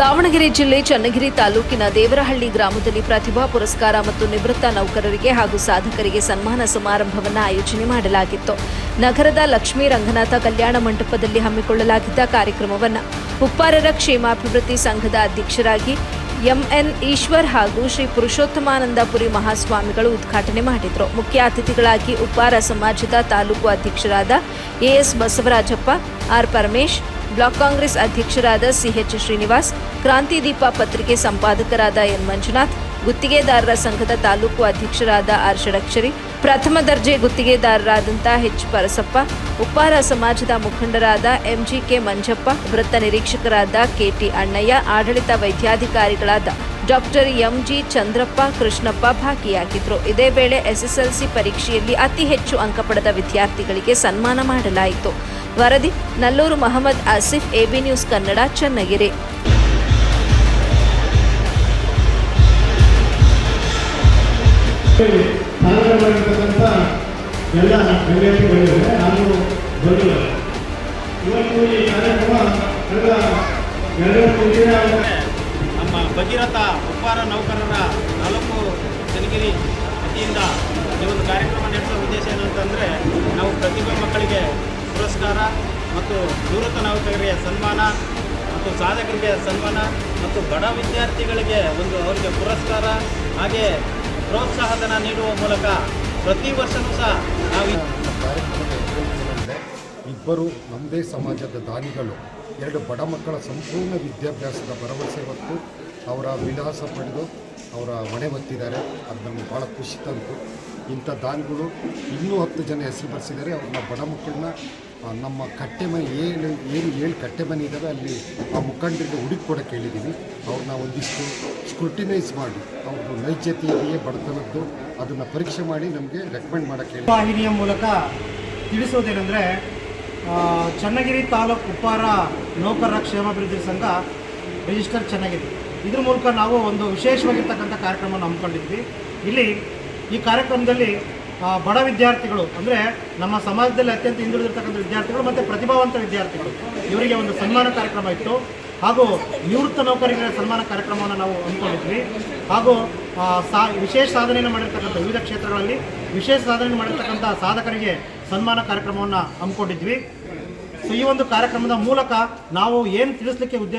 ದಾವಣಗೆರೆ ಜಿಲ್ಲೆ ಚನ್ನಗಿರಿ ತಾಲೂಕಿನ ದೇವರಹಳ್ಳಿ ಗ್ರಾಮದಲ್ಲಿ ಪ್ರತಿಭಾ ಪುರಸ್ಕಾರ ಮತ್ತು ನಿವೃತ್ತ ನೌಕರರಿಗೆ ಹಾಗೂ ಸಾಧಕರಿಗೆ ಸನ್ಮಾನ ಸಮಾರಂಭವನ್ನು ಆಯೋಜನೆ ಮಾಡಲಾಗಿತ್ತು. ನಗರದ ಲಕ್ಷ್ಮೀ ರಂಗನಾಥ ಕಲ್ಯಾಣ ಮಂಟಪದಲ್ಲಿ ಹಮ್ಮಿಕೊಳ್ಳಲಾಗಿದ್ದ ಕಾರ್ಯಕ್ರಮವನ್ನು ಉಪ್ಪಾರರ ಕ್ಷೇಮಾಭಿವೃದ್ಧಿ ಸಂಘದ ಅಧ್ಯಕ್ಷರಾಗಿ ಎಂಎನ್ ಈಶ್ವರ್ ಹಾಗೂ ಶ್ರೀ ಪುರುಷೋತ್ತಮಾನಂದಪುರಿ ಮಹಾಸ್ವಾಮಿಗಳು ಉದ್ಘಾಟನೆ ಮಾಡಿದರು. ಮುಖ್ಯ ಅತಿಥಿಗಳಾಗಿ ಉಪ್ಪಾರ ಸಮಾಜದ ತಾಲೂಕು ಅಧ್ಯಕ್ಷರಾದ AS Basavarajappa, R Paramesh block Congress ಅಧ್ಯಕ್ಷರಾದ ಸಿಎಚ್ ಶ್ರೀನಿವಾಸ್, ಕ್ರಾಂತಿ ದೀಪ ಪತ್ರಿಕೆ ಸಂಪಾದಕರಾದ ಎನ್ ಮಂಜುನಾಥ್, ಗುತ್ತಿಗೆದಾರರ ಸಂಘದ ತಾಲೂಕು ಅಧ್ಯಕ್ಷರಾದ ಆರ್ ಷಡಕ್ಷರಿ, ಪ್ರಥಮ ದರ್ಜೆ ಗುತ್ತಿಗೆದಾರರಾದಂಥ ಹೆಚ್ ಪರಸಪ್ಪ, ಉಪ್ಪಾರ ಸಮಾಜದ ಮುಖಂಡರಾದ ಎಂಜಿಕೆ ಮಂಜಪ್ಪ, ವೃತ್ತ ನಿರೀಕ್ಷಕರಾದ ಕೆಟಿ ಅಣ್ಣಯ್ಯ, ಆಡಳಿತ ವೈದ್ಯಾಧಿಕಾರಿಗಳಾದ ಡಾಕ್ಟರ್ ಎಂಜಿ ಚಂದ್ರಪ್ಪ ಕೃಷ್ಣಪ್ಪ ಭಾಗಿಯಾಗಿದ್ದರು ಇದೇ ವೇಳೆ ಎಸ್ಎಸ್ಎಲ್ಸಿ ಪರೀಕ್ಷೆಯಲ್ಲಿ ಅತಿ ಹೆಚ್ಚು ಅಂಕ ಪಡೆದ ವಿದ್ಯಾರ್ಥಿಗಳಿಗೆ ಸನ್ಮಾನ ಮಾಡಲಾಯಿತು. ವರದಿ, ನಲ್ಲೂರು ಮಹಮ್ಮದ್ ಆಸಿಫ್, ಎಬಿ ನ್ಯೂಸ್ ಕನ್ನಡ, ಚನ್ನಗಿರಿ. ಭಗೀರಥ ಉಪ್ಪಾರ ನೌಕರರ ತಾಲೂಕು ಚನ್ನಗಿರಿ ವತಿಯಿಂದ ಈ ಒಂದು ಕಾರ್ಯಕ್ರಮ ನಡೆಸೋ ಉದ್ದೇಶ ಏನು ಅಂತಂದರೆ, ನಾವು ಪ್ರತಿಭೆ ಮಕ್ಕಳಿಗೆ ಪುರಸ್ಕಾರ ಮತ್ತು ನಿವೃತ್ತ ನೌಕರರಿಗೆ ಸನ್ಮಾನ ಮತ್ತು ಸಾಧಕರಿಗೆ ಸನ್ಮಾನ ಮತ್ತು ಬಡ ವಿದ್ಯಾರ್ಥಿಗಳಿಗೆ ಒಂದು ಅವರಿಗೆ ಪುರಸ್ಕಾರ, ಹಾಗೆ ಪ್ರೋತ್ಸಾಹಧನ ನೀಡುವ ಮೂಲಕ ಪ್ರತಿ ವರ್ಷವೂ ಸಹ ನಾವು ಇಬ್ಬರು ನಮ್ಮದೇ ಸಮಾಜದ ದಾನಿಗಳು, ಎರಡು ಬಡ ಮಕ್ಕಳ ಸಂಪೂರ್ಣ ವಿದ್ಯಾಭ್ಯಾಸದ ಭರವಸೆ ಹೊತ್ತು ಅವರ ವಿಳಾಸ ಪಡೆದು ಅವರ ಮನೆ ಬತ್ತಿದ್ದಾರೆ ಅದು ನಮಗೆ ಭಾಳ ಖುಷಿ ತಂತು ಇಂಥ ದಾನಿಗಳು ಇನ್ನೂ ಹತ್ತು ಜನ ಹೆಸರು ಬರೆಸಿದ್ದಾರೆ. ಅವ್ರನ್ನ ಬಡ ಮಕ್ಕಳನ್ನ ನಮ್ಮ ಕಟ್ಟೆ ಮನೆ ಏನು ಏನು ಏಳು ಕಟ್ಟೆ ಮನೆ ಇದ್ದಾವೆ, ಅಲ್ಲಿ ಆ ಮುಖಂಡರಿಗೆ ಹುಡುಕಿ ಕೊಡೋಕ್ಕೆ ಹೇಳಿದ್ದೀವಿ ಅವ್ರನ್ನ ಒಂದಿಷ್ಟು ಸ್ಕ್ರೂಟಿನೈಸ್ ಮಾಡಿ, ಅವ್ರದ್ದು ನೈಜತೆ ಇದೆಯೇ ಬಡತನದ್ದು, ಅದನ್ನು ಪರೀಕ್ಷೆ ಮಾಡಿ ನಮಗೆ ರೆಕಮೆಂಡ್ ಮಾಡೋಕ್ಕೆ ಹೇಳಿ ವಾಹಿನಿಯ ಮೂಲಕ ತಿಳಿಸೋದೇನೆಂದರೆ ಚನ್ನಗಿರಿ ತಾಲೂಕು ಉಪ್ಪಾರ ನೌಕರರ ಕ್ಷೇಮಾಭಿವೃದ್ಧಿ ಸಂಘ ರಿಜಿಸ್ಟರ್ ಚನ್ನಗಿರಿ. ಇದ್ರ ಮೂಲಕ ನಾವು ಒಂದು ವಿಶೇಷವಾಗಿರ್ತಕ್ಕಂಥ ಕಾರ್ಯಕ್ರಮವನ್ನು ಹಮ್ಮಿಕೊಂಡಿದ್ವಿ. ಇಲ್ಲಿ ಈ ಕಾರ್ಯಕ್ರಮದಲ್ಲಿ ಬಡ ವಿದ್ಯಾರ್ಥಿಗಳು, ಅಂದರೆ ನಮ್ಮ ಸಮಾಜದಲ್ಲಿ ಅತ್ಯಂತ ಹಿಂದುಳಿದಿರ್ತಕ್ಕಂಥ ವಿದ್ಯಾರ್ಥಿಗಳು ಮತ್ತು ಪ್ರತಿಭಾವಂತ ವಿದ್ಯಾರ್ಥಿಗಳು, ಇವರಿಗೆ ಒಂದು ಸನ್ಮಾನ ಕಾರ್ಯಕ್ರಮ ಇತ್ತು. ಹಾಗೂ ನಿವೃತ್ತ ನೌಕರಿಗಳ ಸನ್ಮಾನ ಕಾರ್ಯಕ್ರಮವನ್ನು ನಾವು ಹಮ್ಮಿಕೊಂಡಿದ್ವಿ. ಹಾಗೂ ಸಾ, ವಿಶೇಷ ಸಾಧನೆಯನ್ನು ಮಾಡಿರ್ತಕ್ಕಂಥ ವಿವಿಧ ಕ್ಷೇತ್ರಗಳಲ್ಲಿ ವಿಶೇಷ ಸಾಧನೆ ಮಾಡಿರ್ತಕ್ಕಂಥ ಸಾಧಕರಿಗೆ ಸನ್ಮಾನ ಕಾರ್ಯಕ್ರಮವನ್ನು ಹಮ್ಮಿಕೊಂಡಿದ್ವಿ. ಸೊ, ಈ ಒಂದು ಕಾರ್ಯಕ್ರಮದ ಮೂಲಕ ನಾವು ಏನು ತಿಳಿಸ್ಲಿಕ್ಕೆ ಉದ್ದೇಶ